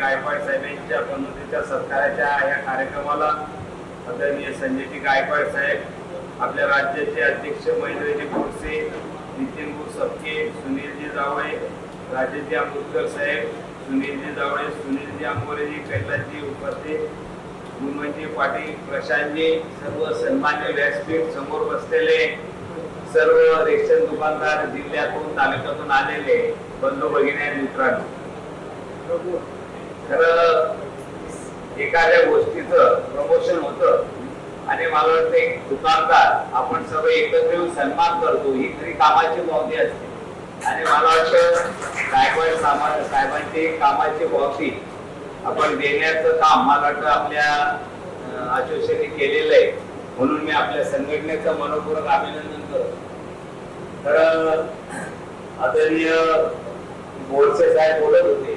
गायकवाड साहेबांच्या पनोतीच्या सत्काराच्या या कार्यक्रमाला आदरणीय संजयजी गायकवाड साहेब आपल्या राज्याचे अध्यक्ष महेंद्रजी बोरसे नितीन सपके सुनीलजी जावळे राजेजी आंबेडकर साहेब सुनीलजी जावळे सुनीलजी आंबोरेजी कैलासजी उपस्थित गुणवंती पाटील प्रशांतजी सर्व सन्मान्य व्यासपीठ समोर बसलेले सर्व रेशन दुकानदार जिल्ह्यातून तालुक्यातून आलेले बंधू भगिनी आणि मित्रांनो. तर एखाद्या गोष्टीचं प्रमोशन होतं आणि मला वाटतं एक दुकानदार आपण सगळे एकत्र येऊन सन्मान करतो ही तरी कामाची बाबती असते. आणि मला वाटतं गायकवाड साहेबांची कामाची बाबती आपण देण्याचं काम मला वाटतं आपल्या आशोषाने केलेलं आहे. म्हणून मी आपल्या संघटनेचं मनपूर्वक अभिनंदन करतो. तर आदरणीय बोरसे साहेब बोलत होते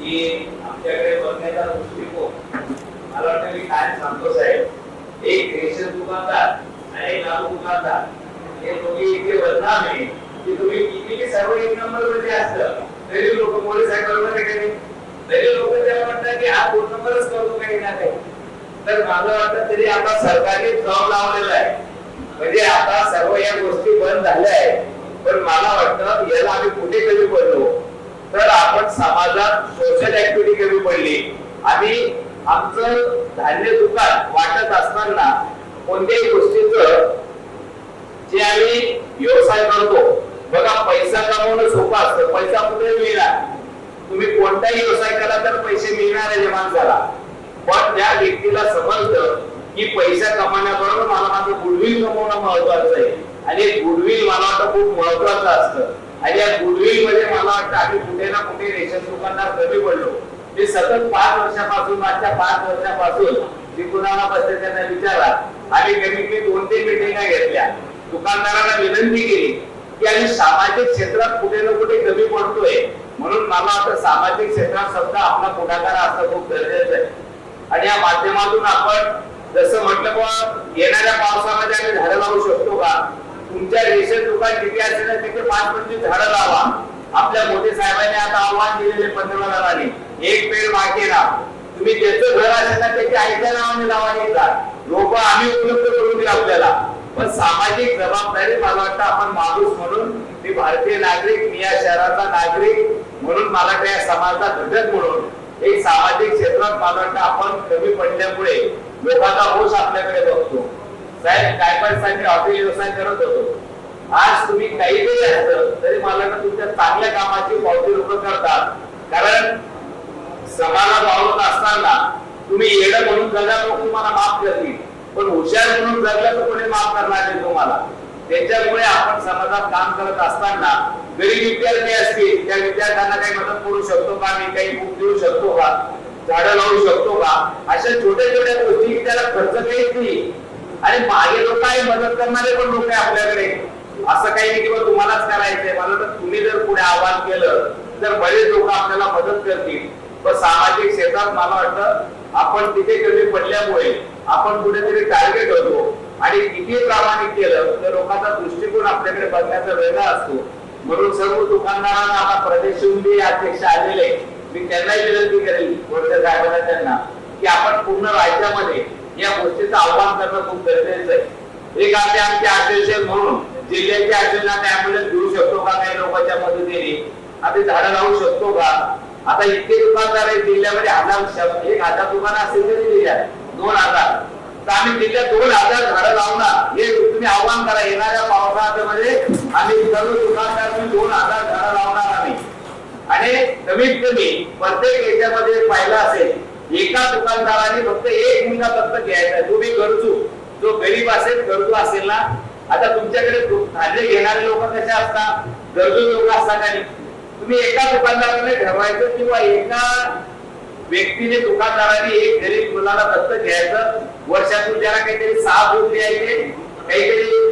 की आमच्याकडे बघण्याचा दृष्टिकोन. मला वाटतं मी काय सांगतो साहेब एक रेशन दुकानदार आणि एक लालू दुकानदार हे दोघे इथे बदनाम आहे. की तुम्ही किती सर्व एक नंबरमध्ये असतं तरी लोक मोरे साहेब बरोबर आहे का तरी लोक त्याला म्हणतात की हा दोन नंबरच करतो काही ना काही? तर मला वाटतं तरी आता सरकारने जॉब लावलेला आहे. म्हणजे आता सर्व या गोष्टी बंद झाल्या आहेत. पण मला वाटतं याला आम्ही कुठे कधी पडलो तर आपण समाजात सोशल ऍक्टिव्हिटी कमी पडली आम्ही आमचं धान्य दुकान वाटत असताना कोणत्याही गोष्टीचं जे आम्ही व्यवसाय करतो बघा पैसा कमवणं सोपं असतं. पैसा कुठे मिळणार तुम्ही कोणताही व्यवसाय केला तर पैसे मिळणार आहे माणसाला. पण त्या व्यक्तीला समजतं की पैसा कमावण्याबरोबर मला माझं गुडविल कमवणं महत्वाचं आहे. आणि गुडविल मला वाटतं खूप महत्वाचं असतं. आणि या गुडविलमध्ये मला वाटतं आम्ही कुठे ना कुठे रेशन दुकानदार कमी पडलो. ते सतत पाच वर्षापासून मागच्या पाच वर्षापासून मी कुणाला बसते त्यांना विचारला. आणि कमीत कमी दोन तीन मिटिंगा घेतल्या. दुकानदारांना विनंती केली की आम्ही सामाजिक क्षेत्रात कुठे ना कुठे कमी पडतोय. म्हणून मला आता सामाजिक क्षेत्रात सुद्धा आपला पुढाकार असणं खूप गरजेचं आहे. आणि या माध्यमातून आपण जसं म्हटलं बा येणाऱ्या पावसामध्ये आम्ही झाडं लावू शकतो का? तुमच्या रेशन दुकान किती असेल ना तिथे पाच पंचवीस झाडं लावा. आपल्या मोठे साहेबांनी आता आव्हान दिलेले पंतप्रधानांनी. एक पेड मागे ना तुम्ही ज्याचं घर असेल ना त्याची आईच्या नावाने लावा येतात लोक आम्ही उपलब्ध करून दिले आपल्याला. पण सामाजिक जबाबदारी मला वाटतं आपण माणूस म्हणून मी भारतीय नागरिक मी या शहराचा नागरिक म्हणून मला त्या समाजाचा घटक म्हणून एक सामाजिक क्षेत्रात मला वाटतं आपण कमी पडल्यामुळे लोकांचा होश आपल्याकडे बघतो. साहेब गायकवाड हॉटेल व्यवसाय करत होतो. आज तुम्ही काही जरी असलं तरी मला तुमच्या चांगल्या कामाची पावती लोक करतात. कारण वावरत असताना तुम्ही म्हणून लोक तुम्हाला माफ करतील. पण हुशार म्हणून जगलं तर कोणी माफ करणार नाही तुम्हाला. त्याच्यामुळे आपण समाजात काम करत असताना गरीब विद्यार्थी असतील त्या विद्यार्थ्यांना काही मदत करू शकतो का? मी काही बुक देऊ शकतो का? झाडं लावू शकतो का? अशा छोट्या छोट्या गोष्टी त्याला खर्च काही नाही. आणि मागे लोक काही मदत करणारे पण लोक आहे आपल्याकडे. असं काही नाही किंवा तुम्हालाच करायचंय. मला तर तुम्ही जर पुढे आवाहन केलं तर बरेच लोक आपल्याला मदत करतील. व सामाजिक क्षेत्रात मला वाटतं आपण तिथे कमी पडल्यामुळे आपण कुठेतरी टार्गेट होतो. आणि किती प्रामाणिक केलं तर लोकांचा दृष्टिकोन आपल्याकडे बघण्याचा वेगळा असतो. म्हणून सर्व दुकानदारांना आता प्रदेश अध्यक्ष आलेले मी त्यांनाही विनंती करेल वरच्या साहेबांना त्यांना. की आपण पूर्ण राज्यामध्ये या गोष्टीचं आव्हान करणं खूप गरजेचं आहे. एक आपले आमचे आश्वासन म्हणून जिल्ह्याचे आश्वासन ऍम्ब्युलन्स घेऊ शकतो का काही लोकांच्या मदतीने? आता झाडं लावू शकतो का? आता इतके दुकानदार आहेत जिल्ह्यामध्ये हजार एक हजार दुकान असेल तरी जिल्ह्यात. दोन हजार. तर आम्ही जिल्ह्यात दोन हजार झाडं लावणार. हे तुम्ही आव्हान करा. येणाऱ्या पावसाळ्यामध्ये आम्ही सर्व दुकानदार दोन हजार झाडं लावणार आम्ही. आणि कमीत कमी प्रत्येक याच्यामध्ये पाहिलं असेल. एका दुकानदाराने फक्त एक मुलगा फक्त घ्यायचा आहे. तो बी गरजू जो गरीब असेल गरजू असेल ना आता तुमच्याकडे धान्य घेणारे लोक कसे असतात? गरजू लोक असतात आणि तुम्ही एका दुकानदाराने ठरवायचं किंवा एका व्यक्तीने दुकानदाराने एक गरीब मुलाला दत्तक घ्यायचं. वर्षातून त्याला काहीतरी सहा बुक द्यायचे काहीतरी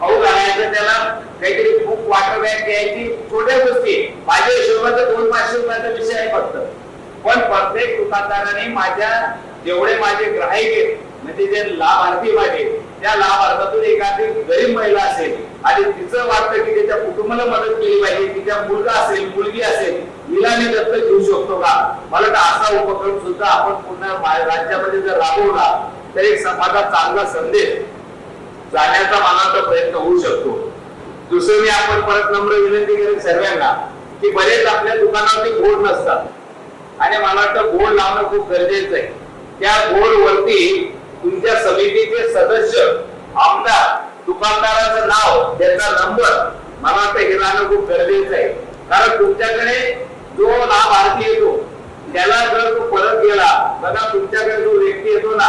खाऊ घालायचं त्याला काहीतरी खूप वॉटर बॅग द्यायची. छोट्या गोष्टी. माझ्या हिशोबाचा दोन पाचशे रुपयाचा विषय आहे फक्त. पण प्रत्येक दुकानदाराने माझ्या जेवढे माझे ग्राहक आहेत म्हणजे जे लाभार्थी माझे त्या लाभार्थातून एखादी गरीब महिला असेल आणि तिचं वाटतं की त्याच्या कुटुंबाला मदत केली पाहिजे तिच्या मुलगा असेल मुलगी असेल हिला मी दत्त घेऊ शकतो का? मला तर असा उपक्रम सुद्धा आपण पुन्हा राज्यामध्ये जर राबवला तर एक समाजात चांगला संदेश जाण्याचा मनाचा प्रयत्न होऊ शकतो. दुसरं मी आपण परत नम्र विनंती करेन सर्वांना की बरेच आपल्या दुकानावरती घोड नसतात. आणि मला वाटतं बोर्ड लावणं खूप गरजेचं आहे. त्या बोर्ड वरती तुमच्या समितीचे सदस्य आमदार दुकानदाराचं नाव त्याचा नंबर मला वाटतं हे लावणं खूप गरजेचं आहे. कारण तुमच्याकडे जो लाभार्थी येतो त्याला जर तो परत गेला बघा तुमच्याकडे जो व्यक्ती येतो ना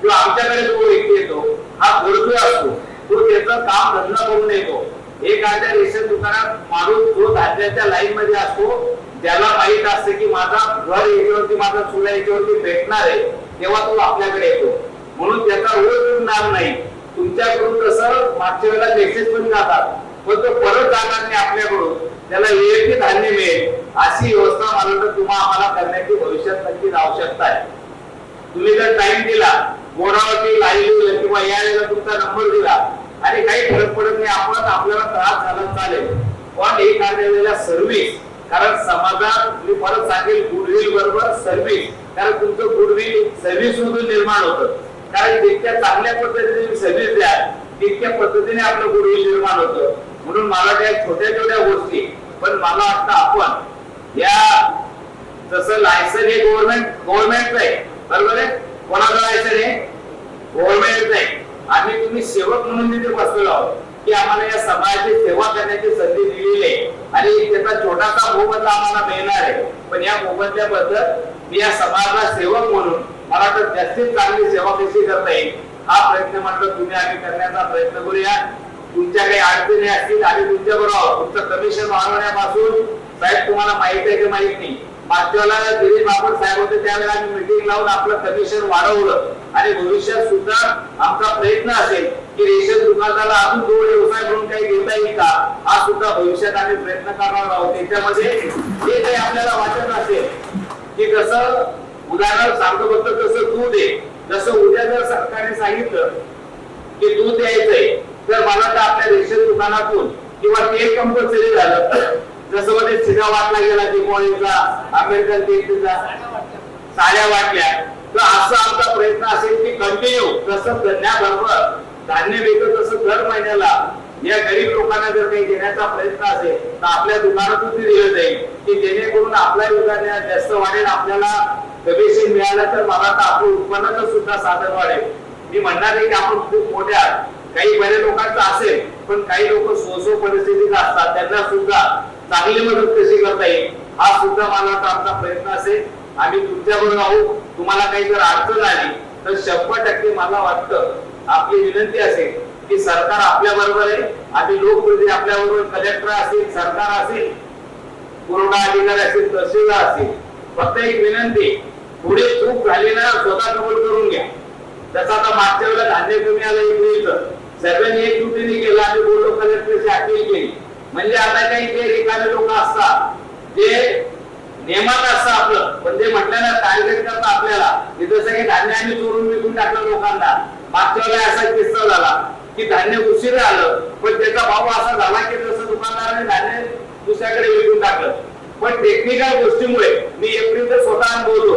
किंवा आमच्याकडे जो व्यक्ती येतो हा गरजू असतो. तो त्याचं काम धंदा करून येतो. एखाद्या रेशन दुकानात माणूस जो धान्याच्या लाईन मध्ये असतो ज्याला माहीत असते की माझा घर याच्यावरती माझा चुला याच्यावरती भेटणार आहे तेव्हा तो आपल्याकडे येतो. म्हणून त्याचा रोज नाव नाही. तुमच्याकडून कसं मागच्या वेळेला मेसेज पण जातात. पण तो परत जाणार नाही आपल्याकडून. त्याला वेळेची धान्य मिळेल. अशी व्यवस्था मला तर तुम्हाला आम्हाला करण्याची भविष्यात नक्कीच आवश्यकता आहे. तुम्ही जर टाइम दिला बोर्डावरती लाईव्ह किंवा यायला तुमचा नंबर दिला आणि काही फरक पडत नाही आपण आपल्याला त्रास झाला चालेल. पण हे काढलेल्या सर्व्हिस कारण समाजात मी परत सांगेल गुडविल बरोबर सर्व्हिस कारण तुमचं गुडविल सर्व्हिस मधून निर्माण होतं. कारण जितक्या चांगल्या पद्धतीने सर्व्हिस द्या तितक्या पद्धतीने आपलं गुडविल निर्माण होतं. म्हणून मला त्या छोट्या छोट्या गोष्टी. पण मला वाटतं आपण या जसं लायसन हे गव्हर्नमेंट गव्हर्नमेंटच आहे बरोबर आहे? कोणाचं लायसन हे? गव्हर्नमेंटच आहे आम्ही तुम्ही सेवक म्हणून तिथे बसलेलो आहोत. की आम्हाला या समाजाची सेवा करण्याची संधी दिलेली आहे. आणि त्याचा छोटासा मोबदला आम्हाला मिळणार आहे. पण या मोबदल्याबद्दल मी या समाजाला सेवक म्हणून मला तर जास्तीत चांगली सेवा कशी करता येईल हा प्रयत्न म्हटलं तुम्ही आम्ही करण्याचा प्रयत्न करूया. तुमच्या काही अडचणी असतील आम्ही तुमच्या बरोबर तुमचं कमिशन वाढवण्यापासून साहेब तुम्हाला माहीत आहे की माहीत नाही. मागच्या दिलीप बापट साहेब होते त्यावेळेला आम्ही मिटिंग लावून आपलं कमिशन वाढवलं. आणि भविष्यात सुद्धा आमचा प्रयत्न असेल की रेशन दुकानदाराला अजून दोन व्यवसाय म्हणून काही घेता येईल का? हा सुद्धा भविष्यात आम्ही प्रयत्न करणार आहोत. त्याच्यामध्ये जे काही आपल्याला वाटत असेल की कसं उदाहरण सांगतो फक्त कसं दूध आहे. जसं उद्या जर सरकारने सांगितलं की दूध द्यायचंय तर मला तर आपल्या रेशन दुकानातून किंवा तेल कंपल्सरी झालं. जसं मध्ये सिगा वाटला गेला दिवाळीचा अमेरिकन जयंतीचा साड्या वाटल्या. तर असा आमचा प्रयत्न असेल की कंटिन्यू जसं धान्याबरोबर धान्य मिळतं तसं दर महिन्याला या गरीब लोकांना जर काही देण्याचा प्रयत्न असेल तर आपल्या दुकानातून ते दिलं जाईल. की जेणेकरून आपल्या दुकाना जास्त वाढेल आपल्याला कमिशन मिळालं तर मला तर आपलं उत्पन्नाचं सुद्धा साधन वाढेल. मी म्हणणार आहे की आपण खूप मोठ्या काही बऱ्या लोकांचं असेल पण काही लोक सोसो परिस्थितीत असतात. त्यांना सुद्धा चांगली मदत कशी करता येईल हा सुद्धा मला वाटतं आमचा प्रयत्न असेल. आम्ही तुमच्याबरोबर आहोत. तुम्हाला काही जर अडचण आली तर शंभर टक्के मला वाटतं आपली विनंती असेल की सरकार आपल्या बरोबर आहे आणि लोकप्रतिनिधी म्हणजे आपल्या बरोबर कलेक्टर असेल सरकार असेल पुरवठा अधिकारी असेल तहसीलदार असेल फक्त एक विनंती पुढे चूक झाली ना स्वतः कबूल करून घ्या. जसं आता मागच्या वेळेला धान्य कमी आलं इकडे सर्वांनी एक जुटीने केलं आणि बोललो कलेक्टरची अपील केली. म्हणजे आता काही जे रिकामे लोक असतात जे नेमात असतं आपलं. पण ते म्हटलं ना टार्गेट करतात आपल्याला की जसं की धान्य आम्ही चोरून विकून टाकलं लोकांना. मागच्या वेळेला असा किस्सा झाला की धान्य उशीर आलं पण त्याचा भाव असा झाला की जसं दुकानदाराने धान्य दुसऱ्याकडे विकून टाकलं. पण टेक्निकल गोष्टीमुळे मी एप्रिल स्वतः बोललो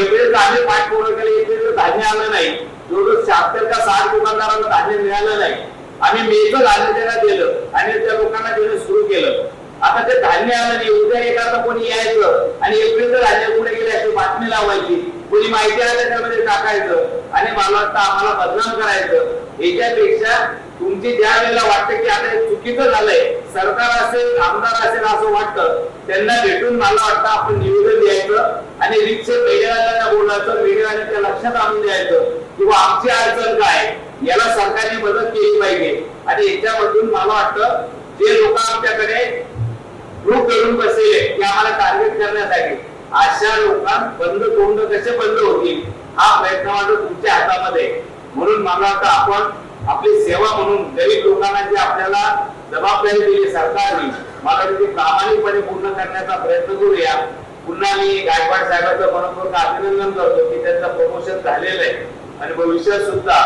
एप्रिल आम्ही पाठपुरावा केले एप्रिल धान्य आलं नाही. जवळजवळ शहात्तर का साठ दुकानदारांना धान्य मिळालं नाही. आम्ही मेचं धान्य त्यांना दिलं आणि त्या लोकांना देणं सुरू केलं. आता ते धान्य आलं नाही. उद्या एखादा कोणी यायचं आणि एप्रिलचं धान्य कुठे गेले अशी बातमी लावायची. कोणी माहिती आलं त्यामध्ये टाकायचं आणि मला वाटतं आम्हाला बदनाम करायचं. याच्यापेक्षा तुमची ज्या वेळेला वाटतं की आता हे चुकीचं झालंय सरकार असेल आमदार असेल असं वाटतं त्यांना भेटून मला वाटतं आपण निवेदन द्यायचं आणि रिक्षा मीडियाला बोलायचं मीडियाने त्या लक्षात आणून द्यायचं किंवा आमची अडचण काय? याला सरकारने मदत केली पाहिजे. आणि याच्यामधून मला वाटतं जे लोक आमच्याकडे ग्रुप करून बसले ते आम्हाला टार्गेट करण्यासाठी अशा लोकां बंद तोंड कसे बंद होतील हा प्रयत्न माझा तुमच्या हातामध्ये म्हणून मला आता आपण आपली सेवा म्हणून गरीब लोकांना जे आपल्याला जबाबदारी दिली सरकारने मला वाटतं प्रामाणिकपणे पूर्ण करण्याचा प्रयत्न करूया. पुन्हा मी गायकवाड साहेबांचं मनपूर्वक अभिनंदन करतो की त्यांचं प्रमोशन झालेलं आहे. आणि भविष्यात सुद्धा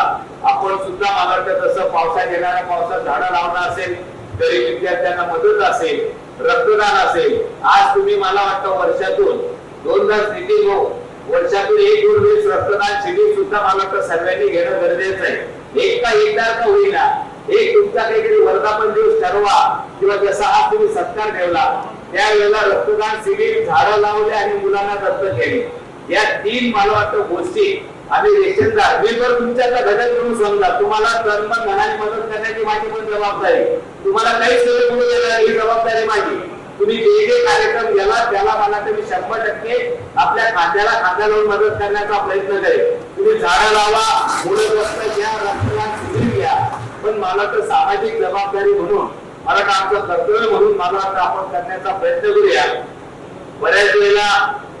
आपण सुद्धा मला वाटतं तसं पावसात येणाऱ्या पावसात झाडं लावणं असेल गरीब विद्यार्थ्यांना मदत असेल रक्तदान असेल. आज तुम्ही मला वाटतं वर्षातून दोनदा स्थिती हो वर्षातून एक दोन वेळेस रक्तदान शिबिर सुद्धा मला वाटतं सर्वांनी घेणं गरजेचं आहे. एक का एकदा का होईना. एक तुमचा काहीतरी वर्धापन दिवस ठरवा किंवा जसा आज तुम्ही सत्कार ठेवला त्यावेळेला रक्तदान शिबिर झाडं लावले आणि मुलांना दत्तक घेणे. या तीन मला वाटतं गोष्टी आम्ही रेशनदार. मी जर तुमच्यातला घटक म्हणून समजा तुम्हाला तनमन मनाने मदत करण्याची माझी पण जबाबदारी. तुम्हाला काही सोय करू देणार ही जबाबदारी माझी. तुम्ही जे जे कार्यक्रम गेला त्याला मला तुम्ही शंभर टक्के आपल्या खात्याला खात्या लावून मदत करण्याचा प्रयत्न करेल तुम्ही झाडं लावा मुलं दत्तक घ्या रक्तदान शिबिर घ्या. पण मला तर सामाजिक जबाबदारी म्हणून मला वाटतं आमचं कर्तव्य म्हणून मला वाटतं आपण करण्याचा प्रयत्न करूया. बऱ्याच वेळेला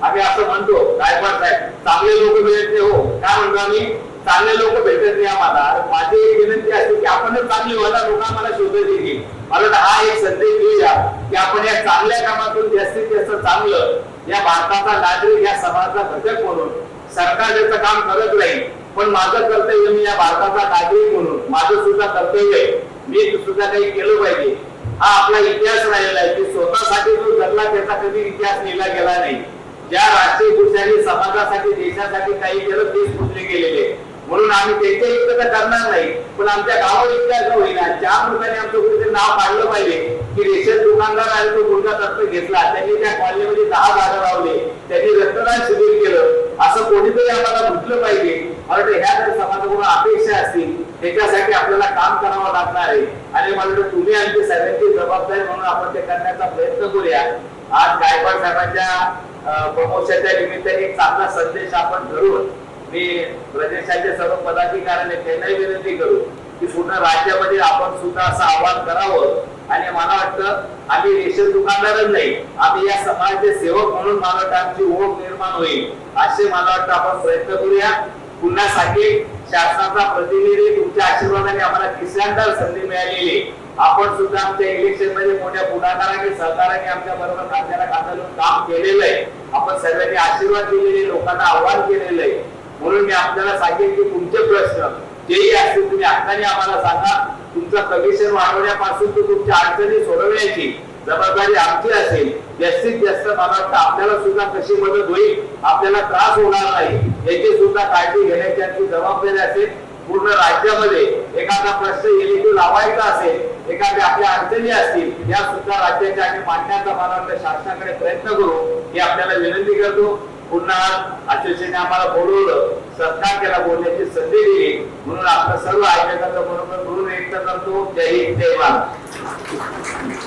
आम्ही असं म्हणतो गायकवाड साहेब चांगले लोक मिळत नाही हो. काय म्हणतो आम्ही? चांगले लोक भेटत नाही आम्हाला. माझी एक विनंती असते की आपणच चांगली व्हायला लोक आम्हाला शोधत येतील मला हा एक संदेश देऊया की आपण या चांगल्या कामातून जास्तीत जास्त चांगलं या भारताचा नागरिक या समाजाचा घटक म्हणून सरकार ज्याचं काम करत राहील. पण माझं कर्तव्य मी या भारताचा नागरिक म्हणून माझं सुद्धा कर्तव्य आहे. मी सुद्धा काही केलं पाहिजे. हा आपला इतिहास राहिलेला आहे. की स्वतःसाठी जो जगला त्याचा कधी इतिहास लिहिला गेला नाही. ज्या राष्ट्रीय पुरुषांनी समाजासाठी देशासाठी काही केलं तेच पुजले गेलेले. म्हणून आम्ही त्यांच्या इतकं तर करणार नाही पण आमच्या गावात इतक्या होईना? ज्या लोकांनी आमचं कुठेतरी नाव पाडलं पाहिजे की रेशन दुकानदार आणि तो मुलगा दत्तक घेतला. त्यांनी त्या कॉलनीमध्ये दहा जागा लावले. त्यांनी रक्तदान शिबिर केलं. असं कोणीतरी आम्हाला म्हटलं पाहिजे. ह्या जर समाजाकडून अपेक्षा असतील त्याच्यासाठी आपल्याला काम करावं लागणार आहे. आणि मला तुम्ही आमची सगळ्यांची जबाबदारी म्हणून आपण ते करण्याचा प्रयत्न करूया. आज गायकवाड साहेबांच्या प्रमोशनच्या निमित्ताने एक चांगला संदेश आपण धरून मी प्रदेशाचे सर्व पदाधिकाऱ्यांनी त्यांनाही विनंती करू की पूर्ण राज्यामध्ये आपण सुद्धा असं आवाहन करावं. आणि मला वाटतं आम्ही रेशन दुकानदारच नाही आम्ही या समाजाचे सेवक म्हणून मला वाटतं आमची ओळख निर्माण होईल. असे मला वाटतं आपण प्रयत्न करूया. पुन्हा सांगेल शासनाचा प्रतिनिधी तुमच्या आशीर्वादाने आम्हाला तिसऱ्यांदा संधी मिळालेली आहे. आपण सुद्धा आमच्या इलेक्शनमध्ये मोठ्या पुढाकाराने सहकाराने आमच्या बरोबर खात्याला खात्या लावून काम केलेलं आहे. आपण सर्वांनी आशीर्वाद दिलेले लोकांना आव्हान केलेलं आहे. म्हणून मी आपल्याला सांगेन की तुमचे प्रश्न जेही असतील तुम्ही हक्काने आम्हाला सांगा. तुमचं कमिशन वाढवण्यापासून तर तुमच्या अडचणी सोडवण्याची जबाबदारी आमची असेल. जास्तीत जास्त मला वाटतं आपल्याला सुद्धा कशी मदत होईल आपल्याला त्रास होणार नाही याची सुद्धा काळजी घेण्याची आमची जबाबदारी असेल. पूर्ण राज्यामध्ये एखादा प्रश्न येईल लावायचा असेल एखाद्या आपल्या अडचणी असतील या सुद्धा राज्याच्या आम्ही मांडण्याचा मला वाटतं शासनाकडे प्रयत्न करू ही आपल्याला विनंती करतो. पुन्हा अध्यक्षाने आम्हाला बोलवलं सत्कार केला बोलण्याची संधी दिली. म्हणून आपलं सर्व आयोजकांचं बरोबर म्हणून व्यक्त करतो. जय हिंद जय भारत.